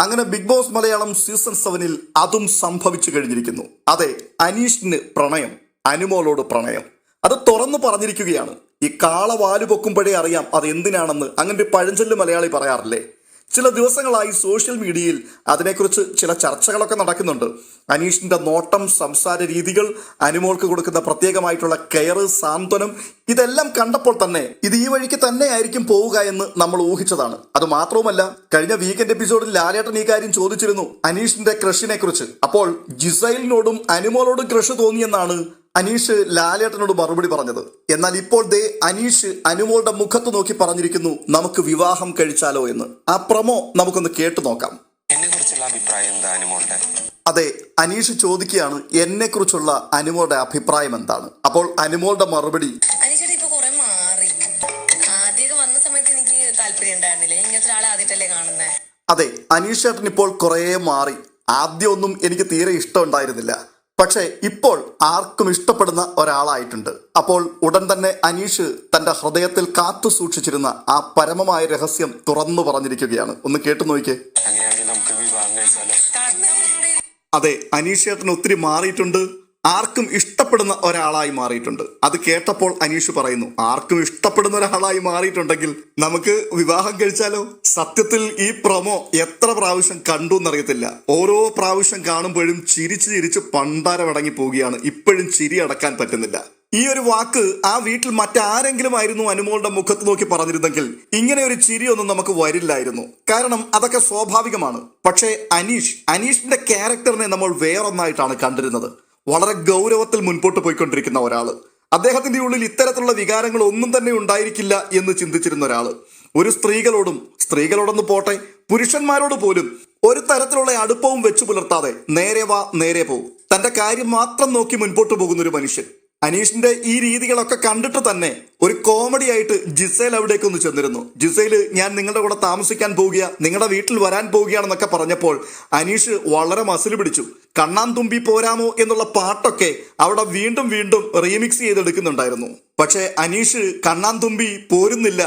അങ്ങനെ big boss Malayalam season സെവനിൽ അതും സംഭവിച്ചു കഴിഞ്ഞിരിക്കുന്നു. അതെ അനീഷിന് പ്രണയം അനുമോളോട് പ്രണയം. അത് തുറന്നു പറഞ്ഞിരിക്കുകയാണ്. ഈ കാള പൊക്കുമ്പോഴേ അറിയാം അത് എന്തിനാണെന്ന് അങ്ങനെ ഒരു പഴഞ്ചൊല്ല് മലയാളി പറയാറില്ലേ? ചില ദിവസങ്ങളായി സോഷ്യൽ മീഡിയയിൽ അതിനെക്കുറിച്ച് ചില ചർച്ചകളൊക്കെ നടക്കുന്നുണ്ട്. അനീഷിന്റെ നോട്ടം സംസാര രീതികൾ അനുമോൾക്ക് കൊടുക്കുന്ന പ്രത്യേകമായിട്ടുള്ള കെയർ സാന്ത്വനം ഇതെല്ലാം കണ്ടപ്പോൾ തന്നെ ഇത് ഈ വഴിക്ക് തന്നെ ആയിരിക്കും പോവുക എന്ന് നമ്മൾ ഊഹിച്ചതാണ്. അത് മാത്രവുമല്ല കഴിഞ്ഞ വീക്കെൻഡ് എപ്പിസോഡിൽ ലാലേട്ടൻ ഈ കാര്യം ചോദിച്ചിരുന്നു അനീഷിന്റെ ക്രഷിനെ കുറിച്ച് അപ്പോൾ ജിസൈലിനോടും അനുമോളോടും ക്രഷ് തോന്നിയെന്നാണ് അനീഷ് ലാലേട്ടനോട് മറുപടി പറഞ്ഞത്. എന്നാൽ ഇപ്പോൾ ദേ അനീഷ് അനുമോളുടെ മുഖത്ത് നോക്കി പറഞ്ഞിരിക്കുന്നു നമുക്ക് വിവാഹം കഴിച്ചാലോ എന്ന്. ആ പ്രമോ നമുക്കൊന്ന് കേട്ടു നോക്കാം. എന്നെ കുറിച്ചുള്ള അഭിപ്രായം എന്താ അനുമോളുടെ? അതെ അനീഷ് ചോദിക്കുകയാണ് എന്നെ കുറിച്ചുള്ള അനുമോളുടെ അഭിപ്രായം എന്താണ്? അപ്പോൾ അനുമോളുടെ മറുപടി ഉണ്ടായിരുന്നില്ല. അതെ അനീഷ് ചേട്ടൻ ഇപ്പോൾ കുറേ മാറി. ആദ്യമൊന്നും എനിക്ക് തീരെ ഇഷ്ടമുണ്ടായിരുന്നില്ല പക്ഷേ ഇപ്പോൾ ആർക്കും ഇഷ്ടപ്പെടുന്ന ഒരാളായിട്ടുണ്ട്. അപ്പോൾ ഉടൻ തന്നെ അനീഷ് തന്റെ ഹൃദയത്തിൽ കാത്തു സൂക്ഷിച്ചിരുന്ന ആ പരമമായ രഹസ്യം തുറന്നു പറഞ്ഞിരിക്കുകയാണ്. ഒന്ന് കേട്ടു നോക്കിയേ അതെ അനീഷ് ചേട്ടൻ ഒത്തിരി മാറിയിട്ടുണ്ട്. ആർക്കും ഇഷ്ടപ്പെടുന്ന ഒരാളായി മാറിയിട്ടുണ്ട്. അത് കേട്ടപ്പോൾ അനീഷ് പറയുന്നു ആർക്കും ഇഷ്ടപ്പെടുന്ന ഒരാളായി മാറിയിട്ടുണ്ടെങ്കിൽ നമുക്ക് വിവാഹം കഴിച്ചാലോ? സത്യത്തിൽ ഈ പ്രൊമോ എത്ര പ്രാവശ്യം കണ്ടു എന്നറിയത്തില്ല. ഓരോ പ്രാവശ്യം കാണുമ്പോഴും ചിരിച്ച് ചിരിച്ച് പണ്ടാരമടങ്ങി പോവുകയാണ് ഇപ്പോഴും ചിരി അടക്കാൻ പറ്റുന്നില്ല. ഈ ഒരു വാക്ക് ആ വീട്ടിൽ മറ്റാരെങ്കിലും ആയിരുന്നു അനുമോളുടെ മുഖത്ത് നോക്കി പറഞ്ഞിരുന്നെങ്കിൽ ഇങ്ങനെ ഒരു ചിരിയൊന്നും നമുക്ക് വരില്ലായിരുന്നു. കാരണം അതൊക്കെ സ്വാഭാവികമാണ്. പക്ഷേ അനീഷ് അനീഷിന്റെ ക്യാരക്ടറിനെ നമ്മൾ വേറൊന്നായിട്ടാണ് കണ്ടിരുന്നത്. വളരെ ഗൗരവത്തിൽ മുൻപോട്ട് പോയിക്കൊണ്ടിരിക്കുന്ന ഒരാൾ അദ്ദേഹത്തിന്റെ ഉള്ളിൽ ഇത്തരത്തിലുള്ള വികാരങ്ങൾ ഒന്നും തന്നെ ഉണ്ടായിരിക്കില്ല എന്ന് ചിന്തിച്ചിരുന്ന ഒരാൾ ഒരു സ്ത്രീകളോടും സ്ത്രീകളോടൊന്ന് പോട്ടെ പുരുഷന്മാരോട് പോലും ഒരു തരത്തിലുള്ള അടുപ്പവും വെച്ചു പുലർത്താതെ നേരെ വാ നേരെ പോകും തന്റെ കാര്യം മാത്രം നോക്കി മുൻപോട്ട് പോകുന്ന ഒരു മനുഷ്യൻ. അനീഷിന്റെ ഈ രീതികളൊക്കെ കണ്ടിട്ട് തന്നെ ഒരു കോമഡി ആയിട്ട് ജിസേൽ അവിടേക്ക് ഒന്ന് ചെന്നിരുന്നു. ജിസേൽ ഞാൻ നിങ്ങളുടെ കൂടെ താമസിക്കാൻ പോവുക നിങ്ങളുടെ വീട്ടിൽ വരാൻ പോവുകയാണെന്നൊക്കെ പറഞ്ഞപ്പോൾ അനീഷ് വളരെ മസിൽ പിടിച്ചു. കണ്ണാൻ തുമ്പി പോരാമോ എന്നുള്ള പാട്ടൊക്കെ അവിടെ വീണ്ടും വീണ്ടും റീമിക്സ് ചെയ്തെടുക്കുന്നുണ്ടായിരുന്നു. പക്ഷേ അനീഷ് കണ്ണാൻ തുമ്പി പോരുന്നില്ല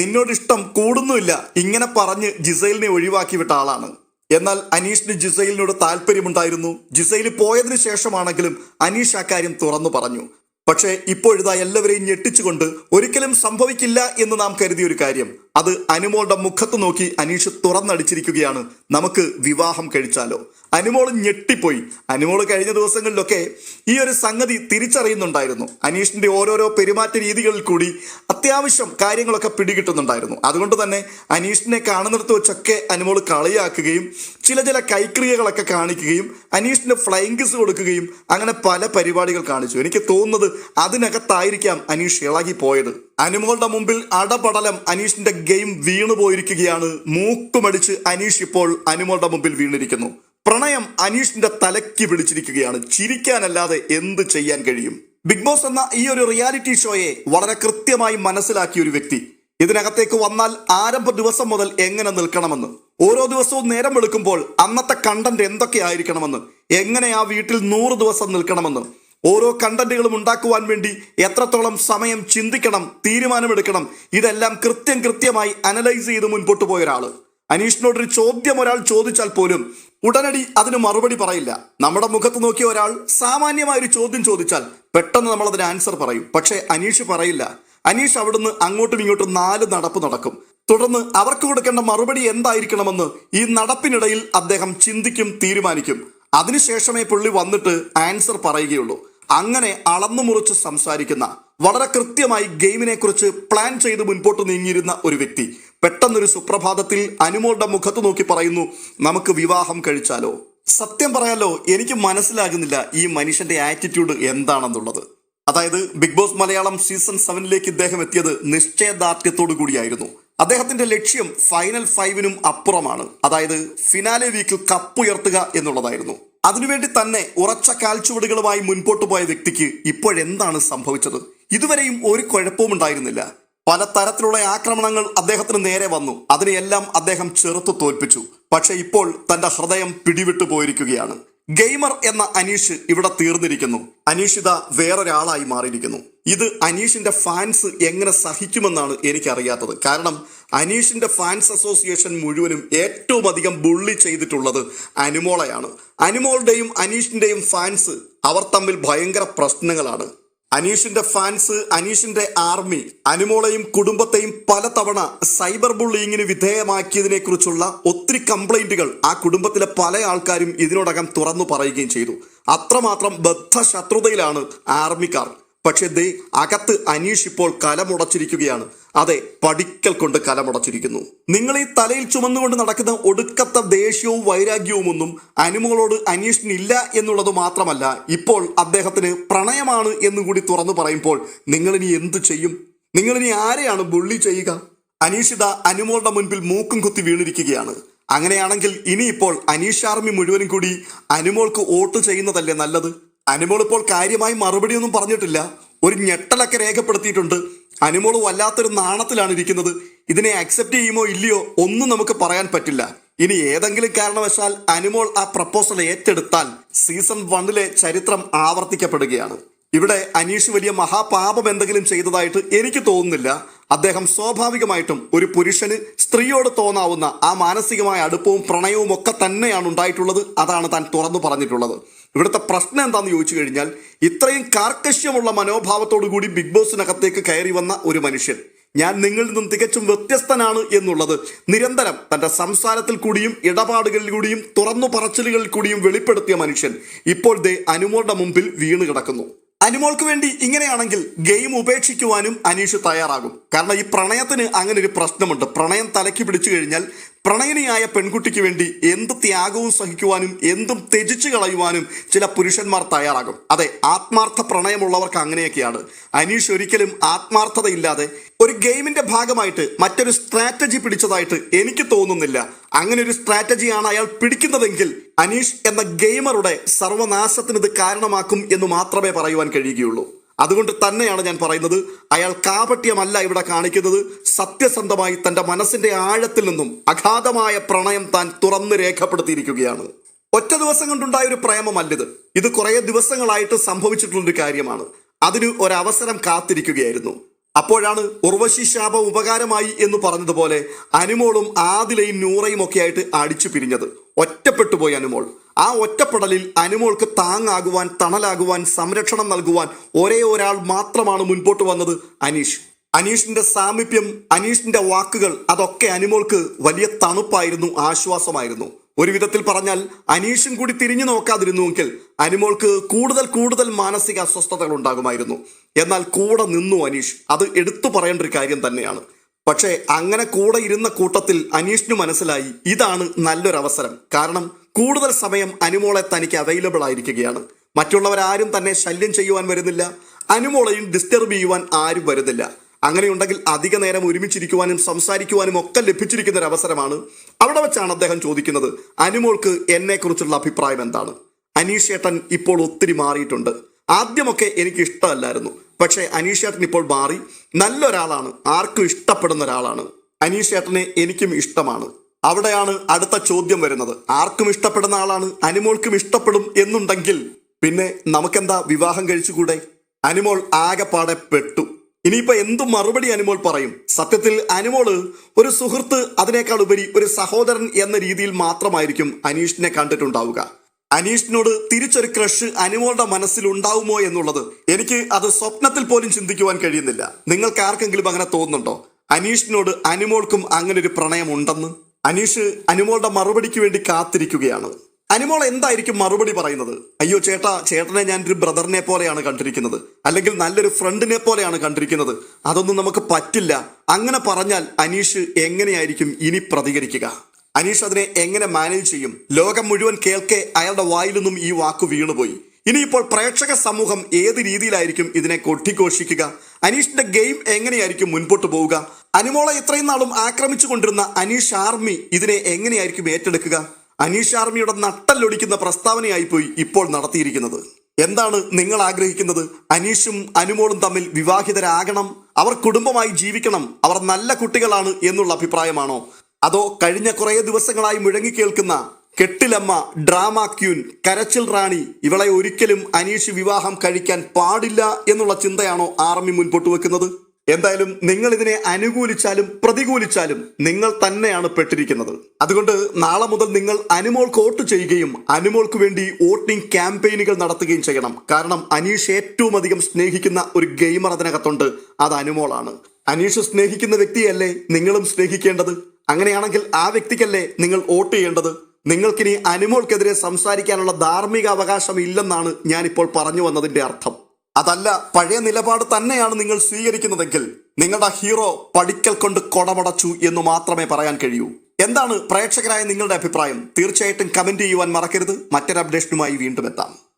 നിന്നോട് ഇഷ്ടം കൂടുന്നുമില്ല ഇങ്ങനെ പറഞ്ഞ് ജിസൈലിനെ ഒഴിവാക്കി വിട്ട ആളാണ്. എന്നാൽ അനീഷിന് ജിസൈലിനോട് താല്പര്യമുണ്ടായിരുന്നു. ജിസൈൽ പോയതിനു ശേഷമാണെങ്കിലും അനീഷ് അക്കാര്യം തുറന്നു പറഞ്ഞു. പക്ഷേ ഇപ്പോഴിതാ എല്ലാവരെയും ഞെട്ടിച്ചുകൊണ്ട് ഒരിക്കലും സംഭവിക്കില്ല എന്ന് നാം കരുതിയ ഒരു കാര്യം. അത് അനുമോളുടെ മുഖത്ത് നോക്കി അനീഷ് തുറന്നടിച്ചിരിക്കുകയാണ്. നമുക്ക് വിവാഹം കഴിച്ചാലോ? അനുമോൾ ഞെട്ടിപ്പോയി. അനുമോൾ കഴിഞ്ഞ ദിവസങ്ങളിലൊക്കെ ഈ ഒരു സംഗതി തിരിച്ചറിയുന്നുണ്ടായിരുന്നു. അനീഷിന്റെ ഓരോരോ പെരുമാറ്റ രീതികളിൽ കൂടി അത്യാവശ്യം കാര്യങ്ങളൊക്കെ പിടികിട്ടുന്നുണ്ടായിരുന്നു. അതുകൊണ്ട് തന്നെ അനീഷിനെ കാണുന്നിടത്ത് വെച്ചൊക്കെ അനുമോൾ കളിയാക്കുകയും ചില ചില കൈക്രിയകളൊക്കെ കാണിക്കുകയും അനീഷിന് ഫ്ലൈങ് കിസ് കൊടുക്കുകയും അങ്ങനെ പല പരിപാടികൾ കാണിച്ചു. എനിക്ക് തോന്നുന്നത് അതിനകത്തായിരിക്കാം അനീഷ് ഇളകി പോയത് അനുമോളുടെ മുമ്പിൽ അടപടലം അനീഷിന്റെ ഗെയിം വീണു പോയിരിക്കുകയാണ്. മൂക്കുമടിച്ച് അനീഷ് ഇപ്പോൾ അനുമോളുടെ മുമ്പിൽ വീണിരിക്കുന്നു. പ്രണയം അനീഷിന്റെ തലയ്ക്ക് പിടിച്ചിരിക്കുകയാണ്. ചിരിക്കാനല്ലാതെ എന്ത് ചെയ്യാൻ കഴിയും? ബിഗ് ബോസ് എന്ന ഈ ഒരു റിയാലിറ്റി ഷോയെ വളരെ കൃത്യമായി മനസ്സിലാക്കിയ ഒരു വ്യക്തി. ഇതിനകത്തേക്ക് വന്നാൽ ആരംഭ ദിവസം മുതൽ എങ്ങനെ നിൽക്കണമെന്ന്. ഓരോ ദിവസവും നേരം വെളുക്കുമ്പോൾ അന്നത്തെ കണ്ടന്റ് എന്തൊക്കെ ആയിരിക്കണമെന്ന്. എങ്ങനെ ആ വീട്ടിൽ നൂറ് ദിവസം നിൽക്കണമെന്ന്. ഓരോ കണ്ടന്റുകളും ഉണ്ടാക്കുവാൻ വേണ്ടി എത്രത്തോളം സമയം ചിന്തിക്കണം തീരുമാനമെടുക്കണം ഇതെല്ലാം കൃത്യം കൃത്യമായി അനലൈസ് ചെയ്ത് മുൻപോട്ട് പോയ ഒരാൾ അനീഷിനോടൊരു ചോദ്യം ഒരാൾ ചോദിച്ചാൽ പോലും ഉടനടി അതിന് മറുപടി പറയില്ല. നമ്മുടെ മുഖത്ത് നോക്കിയ ഒരാൾ സാമാന്യമായ ഒരു ചോദ്യം ചോദിച്ചാൽ പെട്ടെന്ന് നമ്മൾ അതിന് ആൻസർ പറയും. പക്ഷേ അനീഷ് പറയില്ല. അനീഷ് അവിടുന്ന് അങ്ങോട്ടും ഇങ്ങോട്ടും നാല് നടപ്പ് നടക്കും. തുടർന്ന് അവർക്ക് കൊടുക്കേണ്ട മറുപടി എന്തായിരിക്കണമെന്ന് ഈ നടപ്പിനിടയിൽ അദ്ദേഹം ചിന്തിക്കും തീരുമാനിക്കും. അതിനുശേഷമേ പുള്ളി വന്നിട്ട് ആൻസർ പറയുകയുള്ളൂ. അങ്ങനെ അളന്നു മുറിച്ച് സംസാരിക്കുന്ന വളരെ കൃത്യമായി ഗെയിമിനെ കുറിച്ച് പ്ലാൻ ചെയ്ത് മുൻപോട്ട് നീങ്ങിയിരുന്ന ഒരു വ്യക്തി. പെട്ടെന്നൊരു സുപ്രഭാതത്തിൽ അനുമോളുടെ മുഖത്ത് നോക്കി പറയുന്നു നമുക്ക് വിവാഹം കഴിച്ചാലോ? സത്യം പറയാലോ എനിക്ക് മനസ്സിലാകുന്നില്ല ഈ മനുഷ്യന്റെ ആറ്റിറ്റ്യൂഡ് എന്താണെന്നുള്ളത്. അതായത് ബിഗ് ബോസ് മലയാളം സീസൺ സെവനിലേക്ക് ഇദ്ദേഹം എത്തിയത് നിശ്ചയദാർഢ്യത്തോടു കൂടിയായിരുന്നു. അദ്ദേഹത്തിന്റെ ലക്ഷ്യം ഫൈനൽ ഫൈവിനും അപ്പുറമാണ്. അതായത് ഫിനാലെ വീക്കിൽ കപ്പുയർത്തുക എന്നുള്ളതായിരുന്നു. അതിനുവേണ്ടി തന്നെ ഉറച്ച കാൽച്ചുവടുകളുമായി മുൻപോട്ട് പോയ വ്യക്തിക്ക് ഇപ്പോഴെന്താണ് സംഭവിച്ചത്? ഇതുവരെയും ഒരു കുഴപ്പവും ഉണ്ടായിരുന്നില്ല. പല തരത്തിലുള്ള ആക്രമണങ്ങൾ അദ്ദേഹത്തിന് നേരെ വന്നു. അതിനെയെല്ലാം അദ്ദേഹം ചെറുത്തു തോൽപ്പിച്ചു. പക്ഷെ ഇപ്പോൾ തന്റെ ഹൃദയം പിടിവിട്ടു പോയിരിക്കുകയാണ്. ഗെയിമർ എന്ന അനീഷ് ഇവിടെ തീർന്നിരിക്കുന്നു. അനീഷ് ഇതാ വേറൊരാളായി മാറിയിരിക്കുന്നു. ഇത് അനീഷിന്റെ ഫാൻസ് എങ്ങനെ സഹിക്കുമെന്നാണ് എനിക്കറിയാത്തത്. കാരണം അനീഷിന്റെ ഫാൻസ് അസോസിയേഷൻ മുഴുവനും ഏറ്റവും അധികം ബുള്ളി ചെയ്തിട്ടുള്ളത് അനുമോളയാണ്. അനുമോളുടെയും അനീഷിന്റെയും ഫാൻസ് അവർ തമ്മിൽ ഭയങ്കര പ്രശ്നങ്ങളാണ്. അനീഷിന്റെ ഫാൻസ് അനീഷിന്റെ ആർമി അനുമോളെയും കുടുംബത്തെയും പലതവണ സൈബർ ബുള്ളിങ്ങിന് വിധേയമാക്കിയതിനെ കുറിച്ചുള്ള ഒത്തിരി കംപ്ലൈന്റുകൾ ആ കുടുംബത്തിലെ പല ആൾക്കാരും ഇതിനോടകം തുറന്നു പറയുകയും ചെയ്തു. അത്രമാത്രം ബദ്ധ ശത്രുതയിലാണ് ആർമിക്കാർ പക്ഷേ ദേ അകത്ത് അനീഷ് ഇപ്പോൾ കലമുടച്ചിരിക്കുകയാണ്. അതെ പഠിക്കൽ കൊണ്ട് കലമുടച്ചിരിക്കുന്നു. നിങ്ങൾ ഈ തലയിൽ ചുമന്നുകൊണ്ട് നടക്കുന്ന ഒടുക്കത്ത ദേഷ്യവും വൈരാഗ്യവും ഒന്നും അനുമോളോട് അനീഷിനില്ല എന്നുള്ളത് മാത്രമല്ല ഇപ്പോൾ അദ്ദേഹത്തിന് പ്രണയമാണ് എന്നുകൂടി തുറന്നു പറയുമ്പോൾ നിങ്ങളിനി എന്തു ചെയ്യും? നിങ്ങളിനി ആരെയാണ് ബുള്ളി ചെയ്യുക? അനീഷിത അനുമോളുടെ മുൻപിൽ മൂക്കും കുത്തി വീണിരിക്കുകയാണ്. അങ്ങനെയാണെങ്കിൽ ഇനിയിപ്പോൾ അനീഷ് ആർമി മുഴുവനും കൂടി അനുമോൾക്ക് വോട്ട് ചെയ്യുന്നതല്ലേ നല്ലത്? അനുമോൾ ഇപ്പോൾ കാര്യമായി മറുപടിയൊന്നും പറഞ്ഞിട്ടില്ല. ഒരു ഞെട്ടലൊക്കെ രേഖപ്പെടുത്തിയിട്ടുണ്ട്. അനുമോൾ വല്ലാത്തൊരു നാണത്തിലാണ് ഇരിക്കുന്നത്. ഇതിനെ അക്സെപ്റ്റ് ചെയ്യുമോ ഇല്ലയോ ഒന്നും നമുക്ക് പറയാൻ പറ്റില്ല. ഇനി ഏതെങ്കിലും കാരണവശാൽ അനുമോൾ ആ പ്രപ്പോസൽ ഏറ്റെടുത്താൽ സീസൺ വണ്ണിലെ ചരിത്രം ആവർത്തിക്കപ്പെടുകയാണ്. ഇവിടെ അനീഷ് വലിയ മഹാപാപം എന്തെങ്കിലും ചെയ്തതായിട്ട് എനിക്ക് തോന്നുന്നില്ല. അദ്ദേഹം സ്വാഭാവികമായിട്ടും ഒരു പുരുഷന് സ്ത്രീയോട് തോന്നാവുന്ന ആ മാനസികമായ അടുപ്പവും പ്രണയവും ഒക്കെ തന്നെയാണ് ഉണ്ടായിട്ടുള്ളത്. അതാണ് താൻ തുറന്നു പറഞ്ഞിട്ടുള്ളത്. ഇവിടുത്തെ പ്രശ്നം എന്താണെന്ന് ചോദിച്ചു കഴിഞ്ഞാൽ ഇത്രയും കാർക്കശ്യമുള്ള മനോഭാവത്തോടു കൂടി ബിഗ് ബോസിനകത്തേക്ക് കയറി വന്ന ഒരു മനുഷ്യൻ. ഞാൻ നിങ്ങളിൽ നിന്നും തികച്ചും വ്യത്യസ്തനാണ് എന്നുള്ളത് നിരന്തരം തന്റെ സംസാരത്തിൽ കൂടിയും ഇടപാടുകളിൽ കൂടിയും തുറന്നു പറച്ചിലുകളിൽ കൂടിയും വെളിപ്പെടുത്തിയ മനുഷ്യൻ ഇപ്പോൾ ദേ അനുമോളുടെ മുമ്പിൽ വീണ് കിടക്കുന്നു. അനുമോൾക്ക് വേണ്ടി ഇങ്ങനെയാണെങ്കിൽ ഗെയിം ഉപേക്ഷിക്കുവാനും അനീഷ് തയ്യാറാകും. കാരണം ഈ പ്രണയത്തിന് അങ്ങനെ ഒരു പ്രശ്നമുണ്ട്. പ്രണയം തലയ്ക്ക് പിടിച്ചു കഴിഞ്ഞാൽ പ്രണയിനിയായ പെൺകുട്ടിക്ക് വേണ്ടി എന്ത് ത്യാഗവും സഹിക്കുവാനും എന്തും ത്യജിച്ചു കളയുവാനും ചില പുരുഷന്മാർ തയ്യാറാകും. അതെ ആത്മാർത്ഥ പ്രണയമുള്ളവർക്ക് അങ്ങനെയൊക്കെയാണ്. അനീഷ് ഒരിക്കലും ആത്മാർത്ഥതയില്ലാതെ ഒരു ഗെയിമിന്റെ ഭാഗമായിട്ട് മറ്റൊരു സ്ട്രാറ്റജി പിടിച്ചതായിട്ട് എനിക്ക് തോന്നുന്നില്ല. അങ്ങനെ ഒരു സ്ട്രാറ്റജിയാണ് അയാൾ പിടിക്കുന്നതെങ്കിൽ അനീഷ് എന്ന ഗെയിമറുടെ സർവനാശത്തിന് ഇത് കാരണമാക്കും എന്ന് മാത്രമേ പറയുവാൻ കഴിയുകയുള്ളൂ. അതുകൊണ്ട് തന്നെയാണ് ഞാൻ പറയുന്നത് അയാൾ കാപട്യമല്ല ഇവിടെ കാണിക്കുന്നത്. സത്യസന്ധമായി തന്റെ മനസ്സിന്റെ ആഴത്തിൽ നിന്നും അഗാധമായ പ്രണയം താൻ തുറന്ന് രേഖപ്പെടുത്തിയിരിക്കുകയാണ്. ഒറ്റ ദിവസം കൊണ്ടുണ്ടായ ഒരു പ്രേമമല്ലിത്. ഇത് കുറേ ദിവസങ്ങളായിട്ട് സംഭവിച്ചിട്ടുള്ളൊരു കാര്യമാണ്. അതിന് ഒരവസരം കാത്തിരിക്കുകയായിരുന്നു. അപ്പോഴാണ് ഉർവശി ശാപം ഉപകാരമായി എന്ന് പറഞ്ഞതുപോലെ അനുമോളും ആദിലയും നൂറയും ഒക്കെ ആയിട്ട് അടിച്ചു പിരിഞ്ഞത്. ഒറ്റപ്പെട്ടു പോയി അനുമോൾ. ആ ഒറ്റപ്പെടലിൽ അനുമോൾക്ക് താങ്ങാകുവാൻ തണലാകുവാൻ സംരക്ഷണം നൽകുവാൻ ഒരേ ഒരാൾ മാത്രമാണ് മുൻപോട്ട് വന്നത് അനീഷ്. അനീഷിന്റെ സാമീപ്യം അനീഷിന്റെ വാക്കുകൾ അതൊക്കെ അനുമോൾക്ക് വലിയ തണുപ്പായിരുന്നു ആശ്വാസമായിരുന്നു. ഒരു വിധത്തിൽ പറഞ്ഞാൽ അനീഷും കൂടി തിരിഞ്ഞു നോക്കാതിരുന്നുവെങ്കിൽ അനുമോൾക്ക് കൂടുതൽ കൂടുതൽ മാനസിക അസ്വസ്ഥതകൾ ഉണ്ടാകുമായിരുന്നു. എന്നാൽ കൂടെ നിന്നു അനീഷ്. അത് എടുത്തു പറയേണ്ട ഒരു കാര്യം തന്നെയാണ്. പക്ഷേ അങ്ങനെ കൂടെ ഇരുന്ന കൂട്ടത്തിൽ അനീഷിന് മനസ്സിലായി ഇതാണ് നല്ലൊരവസരം. കാരണം കൂടുതൽ സമയം അനുമോളെ തനിക്ക് അവൈലബിൾ ആയിരിക്കുകയാണ്. മറ്റുള്ളവരാരും തന്നെ ശല്യം ചെയ്യുവാൻ വരുന്നില്ല. അനുമോളെയും ഡിസ്റ്റർബ് ചെയ്യുവാൻ ആരും വരുന്നില്ല. അങ്ങനെയുണ്ടെങ്കിൽ അധിക നേരം ഒരുമിച്ചിരിക്കുവാനും സംസാരിക്കുവാനും ഒക്കെ ലഭിച്ചിരിക്കുന്ന ഒരു അവസരമാണ് അവിടെ വെച്ചാണ് അദ്ദേഹം ചോദിക്കുന്നത്. അനുമോൾക്ക് എന്നെക്കുറിച്ചുള്ള അഭിപ്രായം എന്താണ്? അനീഷ് ഏട്ടൻ ഇപ്പോൾ ഒത്തിരി മാറിയിട്ടുണ്ട്. ആദ്യമൊക്കെ എനിക്ക് ഇഷ്ടമല്ലായിരുന്നു. പക്ഷേ അനീഷ് ഏട്ടൻ ഇപ്പോൾ മാറി. നല്ലൊരാളാണ്. ആർക്കും ഇഷ്ടപ്പെടുന്ന ഒരാളാണ്. അനീഷ് ഏട്ടനെ എനിക്കും ഇഷ്ടമാണ്. അവിടെയാണ് അടുത്ത ചോദ്യം വരുന്നത്. ആർക്കും ഇഷ്ടപ്പെടുന്ന ആളാണ് അനിമോൾക്കും ഇഷ്ടപ്പെടും എന്നുണ്ടെങ്കിൽ പിന്നെ നമുക്കെന്താ വിവാഹം കഴിച്ചുകൂടെ? അനുമോൾ ആകെപ്പാടെ പെട്ടു. ഇനിയിപ്പോ എന്തു മറുപടി അനിമോൾ പറയും? സത്യത്തിൽ അനുമോൾ ഒരു സുഹൃത്ത് അതിനേക്കാൾ ഉപരി ഒരു സഹോദരൻ എന്ന രീതിയിൽ മാത്രമായിരിക്കും അനീഷിനെ കണ്ടിട്ടുണ്ടാവുക. അനീഷിനോട് തിരിച്ചൊരു ക്രഷ് അനുമോളുടെ മനസ്സിൽ ഉണ്ടാവുമോ എന്നുള്ളത് എനിക്ക് അത് സ്വപ്നത്തിൽ പോലും ചിന്തിക്കുവാൻ കഴിയുന്നില്ല. നിങ്ങൾക്ക് ആർക്കെങ്കിലും അങ്ങനെ തോന്നുന്നുണ്ടോ? അനീഷിനോട് അനിമോൾക്കും അങ്ങനെ ഒരു പ്രണയം ഉണ്ടെന്ന് അനീഷ് അനുമോളുടെ മറുപടിക്ക് വേണ്ടി കാത്തിരിക്കുകയാണ്. അനുമോൾ എന്തായിരിക്കും മറുപടി പറയുന്നത്? അയ്യോ ചേട്ടാ ചേട്ടനെ ഞാൻ ഒരു ബ്രദറിനെ പോലെയാണ് കണ്ടിരിക്കുന്നത്. അല്ലെങ്കിൽ നല്ലൊരു ഫ്രണ്ടിനെ പോലെയാണ് കണ്ടിരിക്കുന്നത്. അതൊന്നും നമുക്ക് പറ്റില്ല. അങ്ങനെ പറഞ്ഞാൽ അനീഷ് എങ്ങനെയായിരിക്കും ഇനി പ്രതികരിക്കുക? അനീഷ് അതിനെ എങ്ങനെ മാനേജ് ചെയ്യും? ലോകം മുഴുവൻ കേൾക്കെ അയാളുടെ വായിൽ നിന്നും ഈ വാക്ക് വീണുപോയി. ഇനിയിപ്പോൾ പ്രേക്ഷക സമൂഹം ഏത് രീതിയിലായിരിക്കും ഇതിനെ കൊട്ടിഘോഷിക്കുക? അനീഷിന്റെ ഗെയിം എങ്ങനെയായിരിക്കും മുൻപോട്ട് പോവുക? അനുമോളെ ഇത്രയും നാളും ആക്രമിച്ചു കൊണ്ടിരുന്ന അനീഷ് ആർമി ഇതിനെ എങ്ങനെയായിരിക്കും ഏറ്റെടുക്കുക? അനീഷ് ആർമിയുടെ നട്ടല്ലൊടിക്കുന്ന പ്രസ്താവനയായി പോയി ഇപ്പോൾ നടത്തിയിരിക്കുന്നത്. എന്താണ് നിങ്ങൾ ആഗ്രഹിക്കുന്നത്? അനീഷും അനുമോളും തമ്മിൽ വിവാഹിതരാകണം? അവർ കുടുംബമായി ജീവിക്കണം? അവർ നല്ല കുട്ടികളാണ് എന്നുള്ള അഭിപ്രായമാണോ? അതോ കഴിഞ്ഞ കുറേ ദിവസങ്ങളായി മുഴങ്ങിക്കേൾക്കുന്ന കെട്ടിലമ്മ ഡ്രാമ ക്യൂൻ കരച്ചിൽ റാണി ഇവളെ ഒരിക്കലും അനീഷ് വിവാഹം കഴിക്കാൻ പാടില്ല എന്നുള്ള ചിന്തയാണോ ആർമി മുൻപോട്ട് വെക്കുന്നത്? എന്തായാലും നിങ്ങൾ ഇതിനെ അനുകൂലിച്ചാലും പ്രതികൂലിച്ചാലും നിങ്ങൾ തന്നെയാണ് പെട്ടിരിക്കുന്നത്. അതുകൊണ്ട് നാളെ മുതൽ നിങ്ങൾ അനുമോൾക്ക് വോട്ട് ചെയ്യുകയും അനുമോൾക്ക് വേണ്ടി വോട്ടിംഗ് ക്യാമ്പയിനുകൾ നടത്തുകയും ചെയ്യണം. കാരണം അനീഷ് ഏറ്റവും അധികം സ്നേഹിക്കുന്ന ഒരു ഗെയിമർ അതിനകത്തുണ്ട്. അത് അനുമോളാണ്. അനീഷ് സ്നേഹിക്കുന്ന വ്യക്തിയല്ലേ നിങ്ങളും സ്നേഹിക്കേണ്ടത്? അങ്ങനെയാണെങ്കിൽ ആ വ്യക്തിക്കല്ലേ നിങ്ങൾ വോട്ട് ചെയ്യേണ്ടത്? നിങ്ങൾക്കിനി അനുമോൾക്കെതിരെ സംസാരിക്കാനുള്ള ധാർമ്മിക അവകാശം ഇല്ലെന്നാണ് ഞാനിപ്പോൾ പറഞ്ഞു വന്നതിന്റെ അർത്ഥം. അതല്ല പഴയ നിലപാട് തന്നെയാണ് നിങ്ങൾ സ്വീകരിക്കുന്നതെങ്കിൽ നിങ്ങളുടെ ഹീറോ പഠിക്കൽ കൊണ്ട് കൊടമടച്ചു എന്ന് മാത്രമേ പറയാൻ കഴിയൂ. എന്താണ് പ്രേക്ഷകരായ നിങ്ങളുടെ അഭിപ്രായം? തീർച്ചയായിട്ടും കമന്റ് ചെയ്യുവാൻ മറക്കരുത്. മറ്റൊരു അപ്ഡേഷനുമായി വീണ്ടും എത്താം.